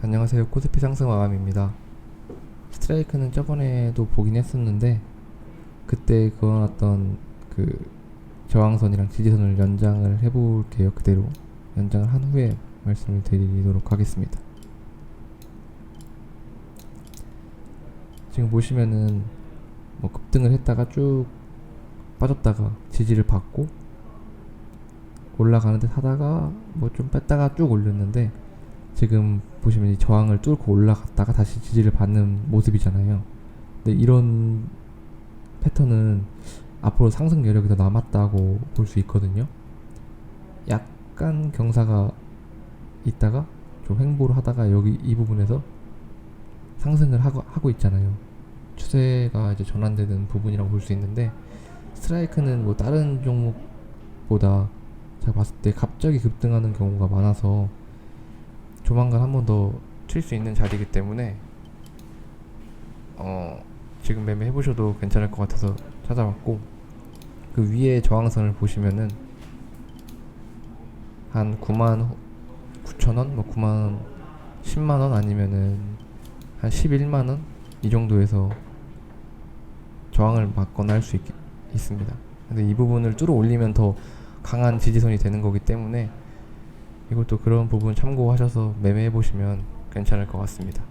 안녕하세요. 코스피 상승 마감입니다. 스트라이크는 저번에도 보긴 했었는데 그때 그어놨던 그 저항선이랑 지지선을 연장을 해볼게요. 그대로 연장을 한 후에 말씀을 드리도록 하겠습니다. 지금 보시면은 뭐 급등을 했다가 쭉 빠졌다가 지지를 받고 올라가는데 사다가 뭐 좀 뺐다가 쭉 올렸는데 지금 보시면 이 저항을 뚫고 올라갔다가 다시 지지를 받는 모습이잖아요. 근데 이런 패턴은 앞으로 상승 여력이 더 남았다고 볼 수 있거든요. 약간 경사가 있다가 좀 횡보를 하다가 여기 이 부분에서 상승을 하고, 하고 있잖아요. 추세가 이제 전환되는 부분이라고 볼 수 있는데 스트라이크는 뭐 다른 종목보다 제가 봤을 때 갑자기 급등하는 경우가 많아서 조만간 한 번 더 칠 수 있는 자리이기 때문에 어 지금 매매해 보셔도 괜찮을 것 같아서 찾아왔고 그 위에 저항선을 보시면은 한 9만 9천 원, 뭐 9만 10만 원 아니면은 한 11만 원 이 정도에서 저항을 맞거나 할 수 있습니다. 근데 이 부분을 뚫어 올리면 더 강한 지지선이 되는 거기 때문에 이것도 그런 부분 참고하셔서 매매해 보시면 괜찮을 것 같습니다.